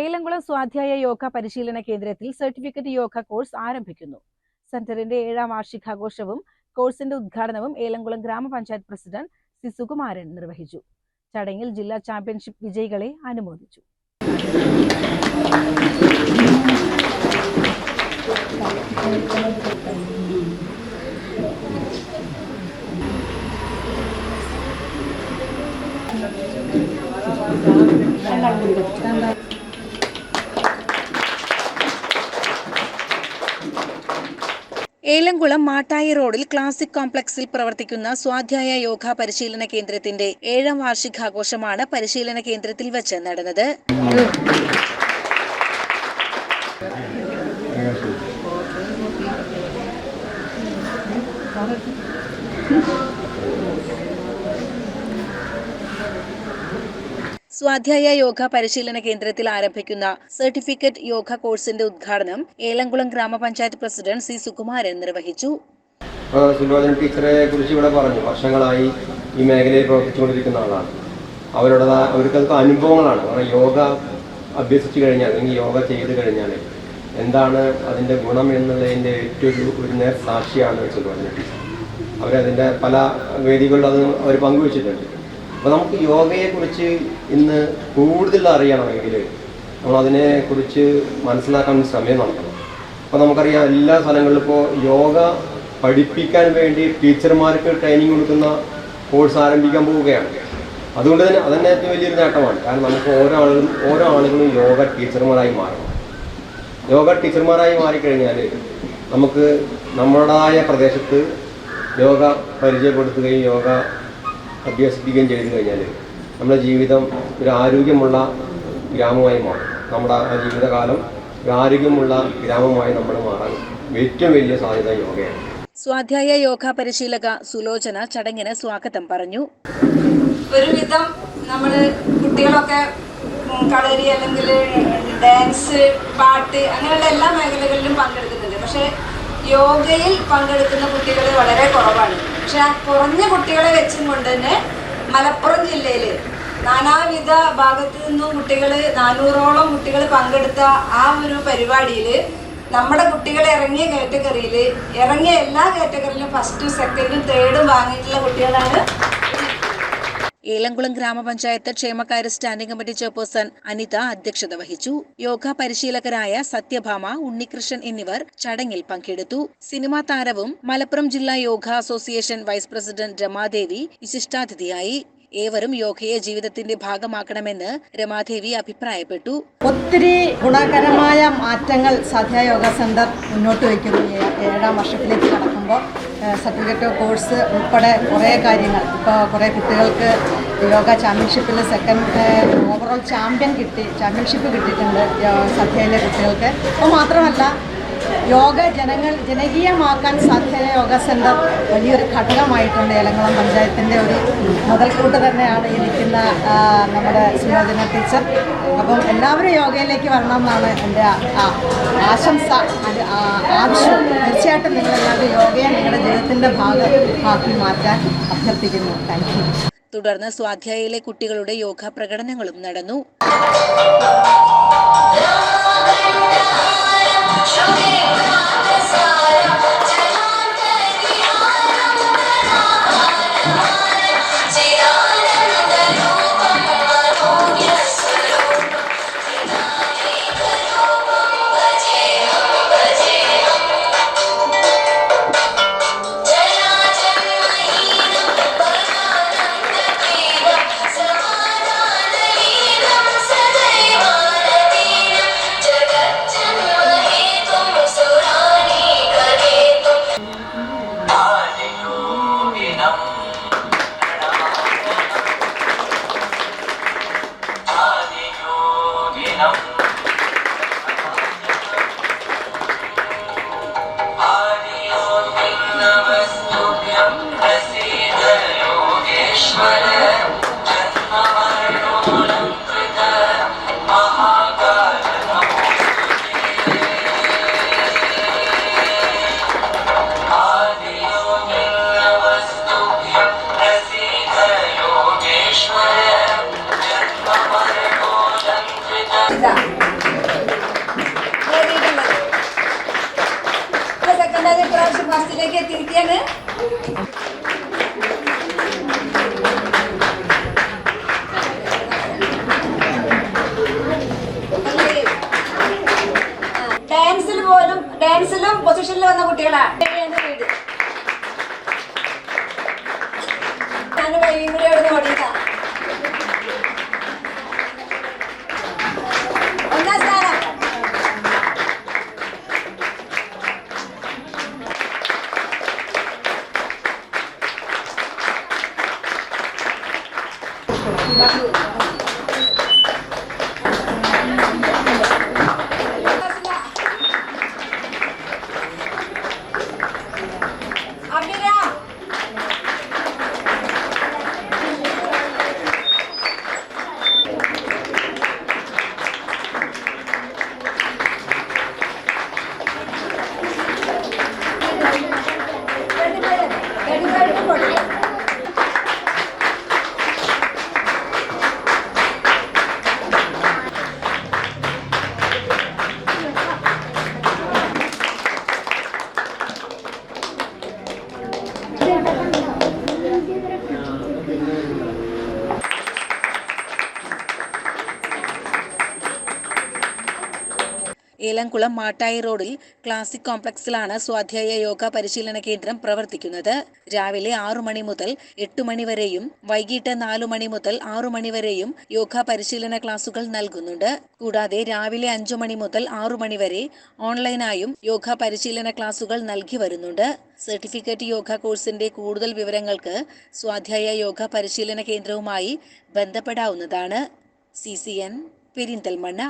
ഏലംകുളം സ്വാധ്യായ യോഗ പരിശീലന കേന്ദ്രത്തിൽ സർട്ടിഫിക്കറ്റ് യോഗ കോഴ്സ് ആരംഭിക്കുന്നു. സെന്ററിന്റെ ഏഴാം വാർഷികാഘോഷവും കോഴ്സിന്റെ ഉദ്ഘാടനവും ഏലംകുളം ഗ്രാമപഞ്ചായത്ത് പ്രസിഡന്റ് സി സുകുമാരൻ നിർവഹിച്ചു. ചടങ്ങിൽ ജില്ലാ ചാമ്പ്യൻഷിപ്പ് വിജയികളെ അനുമോദിച്ചു. ഏലംകുളം മാട്ടായി റോഡിൽ ക്ലാസിക് കോംപ്ലക്സിൽ പ്രവർത്തിക്കുന്ന സ്വാധ്യായ യോഗ പരിശീലന കേന്ദ്രത്തിന്റെ ഏഴാം വാർഷികാഘോഷമാണ് പരിശീലന കേന്ദ്രത്തിൽ വെച്ച് നടന്നത്. സ്വാധ്യായ യോഗ പരിശീലന കേന്ദ്രത്തിൽ ആരംഭിക്കുന്ന സർട്ടിഫിക്കറ്റ് യോഗ കോഴ്സിന്റെ ഉദ്ഘാടനം ഏലംകുളം ഗ്രാമപഞ്ചായത്ത് പ്രസിഡന്റ് സി സുകുമാരൻ നിർവഹിച്ചു. ടീച്ചറെ കുറിച്ച് ഇവിടെ പറഞ്ഞു. വർഷങ്ങളായി ഈ മേഖലയിൽ പ്രവർത്തിച്ചുകൊണ്ടിരിക്കുന്ന ആളാണ്. അവരുടെ അവർക്കൊക്കെ അനുഭവങ്ങളാണ്. കാരണം യോഗ അഭ്യസിച്ചു കഴിഞ്ഞാൽ അല്ലെങ്കിൽ യോഗ ചെയ്ത് കഴിഞ്ഞാൽ എന്താണ് അതിന്റെ ഗുണം എന്നുള്ളതിന്റെ ഏറ്റവും ഒരു- ഒരു നേർ സാക്ഷിയാണ് സുലോചന ടീച്ചർ. അവരതിന്റെ പല വേദികളിലും അത് അവർ പങ്കുവച്ചിട്ടുണ്ട്. അപ്പോൾ നമുക്ക് യോഗയെ കുറിച്ച് ഇന്ന് കൂടുതൽ അറിയണമെങ്കിൽ നമ്മൾ അതിനെക്കുറിച്ച് മനസ്സിലാക്കാൻ ശ്രമം നടത്തണം അപ്പോൾ നമുക്കറിയാം എല്ലാ സ്ഥലങ്ങളിലും ഇപ്പോൾ യോഗ പഠിപ്പിക്കാൻ വേണ്ടി ടീച്ചർമാർക്ക് ട്രെയിനിങ് കൊടുക്കുന്ന കോഴ്സ് ആരംഭിക്കാൻ പോവുകയാണ്. അതുകൊണ്ട് തന്നെ അതന്നെ ഏറ്റവും വലിയൊരു നേട്ടമാണ്. കാരണം നമുക്ക് ഓരോ ആളുകളും ഓരോ ആളുകളും യോഗ ടീച്ചർമാരായി മാറണം. യോഗ ടീച്ചർമാരായി മാറിക്കഴിഞ്ഞാൽ നമുക്ക് നമ്മുടേതായ പ്രദേശത്ത് യോഗ പരിചയപ്പെടുത്തുകയും യോഗ അഭ്യസിപ്പിക്കുകയും ചെയ്തു കഴിഞ്ഞാൽ നമ്മുടെ ജീവിതം ഒരു ആരോഗ്യമുള്ള ഗ്രാമമായി മാറും. നമ്മുടെ ആ ജീവിതകാലം ഒരു ആരോഗ്യമുള്ള ഗ്രാമമായി നമ്മൾ മാറാൻ ഏറ്റവും വലിയ സാധ്യത യോഗയാണ്. സ്വാധ്യായ യോഗ പരിശീലക സുലോചന ചടങ്ങിന് സ്വാഗതം പറഞ്ഞു. ഒരുവിധം നമ്മൾ കുട്ടികളൊക്കെ കളരി അല്ലെങ്കിൽ ഡാൻസ് പാട്ട് അങ്ങനെയുള്ള എല്ലാ മേഖലകളിലും പങ്കെടുക്കുന്നുണ്ട്. പക്ഷേ യോഗയിൽ പങ്കെടുക്കുന്ന കുട്ടികൾ വളരെ കുറവാണ്. പക്ഷെ ആ കുറഞ്ഞ കുട്ടികളെ വെച്ചും കൊണ്ട് തന്നെ മലപ്പുറം ജില്ലയിൽ നാനാവിധ ഭാഗത്തു നിന്നും കുട്ടികൾ നാനൂറോളം കുട്ടികൾ പങ്കെടുത്ത ആ ഒരു പരിപാടിയിൽ നമ്മുടെ കുട്ടികൾ ഇറങ്ങിയ കാറ്റഗറിയിൽ ഇറങ്ങിയ എല്ലാ കാറ്റഗറിയിലും ഫസ്റ്റും സെക്കൻഡും തേർഡും വാങ്ങിയിട്ടുള്ള കുട്ടികളാണ് ഏലംകുളം ഗ്രാമപഞ്ചായത്ത് ക്ഷേമകാര്യ സ്റ്റാൻഡിംഗ് കമ്മിറ്റി ചെയർപേഴ്സൺ അനിത അധ്യക്ഷത വഹിച്ചു. യോഗ പരിശീലകരായ സത്യഭാമ ഉണ്ണികൃഷ്ണൻ എന്നിവർ ചടങ്ങിൽ പങ്കെടുത്തു. സിനിമാ താരവും മലപ്പുറം ജില്ലാ yoga association vice president Ramadevi വിശിഷ്ടാതിഥിയായി. ഏവരും യോഗയെ ജീവിതത്തിന്റെ ഭാഗമാക്കണമെന്ന് രമാദേവി അഭിപ്രായപ്പെട്ടു. ഒത്തിരി ഗുണകരമായ മാറ്റങ്ങൾ സാധ്യ യോഗ സെന്റർ മുന്നോട്ട് വയ്ക്കുന്നു. ഏഴാം വർഷത്തിലേക്ക് നടക്കുമ്പോൾ സർട്ടിഫിക്കറ്റ് കോഴ്സ് ഉൾപ്പെടെ കുറേ കാര്യങ്ങൾ. ഇപ്പോൾ കുറേ കുട്ടികൾക്ക് യോഗ ചാമ്പ്യൻഷിപ്പിൽ സെക്കൻഡ് ഓവറോൾ ചാമ്പ്യൻ കിട്ടി ചാമ്പ്യൻഷിപ്പ് കിട്ടിയിട്ടുണ്ട് സദ്യയിലെ കുട്ടികൾക്ക്. അപ്പോൾ മാത്രമല്ല യോഗ ജനങ്ങൾ ജനകീയമാക്കാൻ സാധ്യത യോഗ സെന്റർ വലിയൊരു ഘടകമായിട്ടുണ്ട് ഏലംകുളം പഞ്ചായത്തിന്റെ ഒരു മുതൽക്കൂട്ട് തന്നെയാണ് ഈ നിൽക്കുന്ന നമ്മുടെ സുയോജന ടീച്ചർ. അപ്പം എല്ലാവരും യോഗയിലേക്ക് വരണം എന്നാണ് എന്റെ ആശംസ ആവശ്യം. തീർച്ചയായിട്ടും നിങ്ങളെല്ലാവരും യോഗയെ നിങ്ങളുടെ ജീവിതത്തിന്റെ ഭാഗമാക്കി മാറ്റാൻ അഭ്യർത്ഥിക്കുന്നു. താങ്ക് യു തുടർന്ന് സ്വാധ്യായയിലെ കുട്ടികളുടെ യോഗ പ്രകടനങ്ങളും നടന്നു. Okay. 안녕. ഫസ്റ്റിലേക്ക് എത്തിയിരിക്കുകയാണ്. ഡാൻസിൽ പോലും ഡാൻസിലും പൊസിഷനിൽ വന്ന കുട്ടികളാണ്. ഞാൻ കൈയും കൂടി അവിടെ ഏലംകുളം മാട്ടായി റോഡിൽ ക്ലാസിക് കോംപ്ലക്സിലാണ് സ്വാധ്യായ യോഗ പരിശീലന കേന്ദ്രം പ്രവർത്തിക്കുന്നത്. രാവിലെ ആറു മണി മുതൽ എട്ട് മണി വരെയും വൈകിട്ട് നാലു മണി മുതൽ ആറു മണി വരെയും യോഗ പരിശീലന ക്ലാസുകൾ നൽകുന്നുണ്ട്. കൂടാതെ രാവിലെ അഞ്ചു മണി മുതൽ ആറു മണി വരെ ഓൺലൈനായും യോഗ പരിശീലന ക്ലാസുകൾ നൽകി വരുന്നുണ്ട്. സർട്ടിഫിക്കറ്റ് യോഗ കോഴ്സിന്റെ കൂടുതൽ വിവരങ്ങൾക്ക് സ്വാധ്യായ യോഗ പരിശീലന കേന്ദ്രവുമായി ബന്ധപ്പെടാവുന്നതാണ്. C C N Perinthalmanna.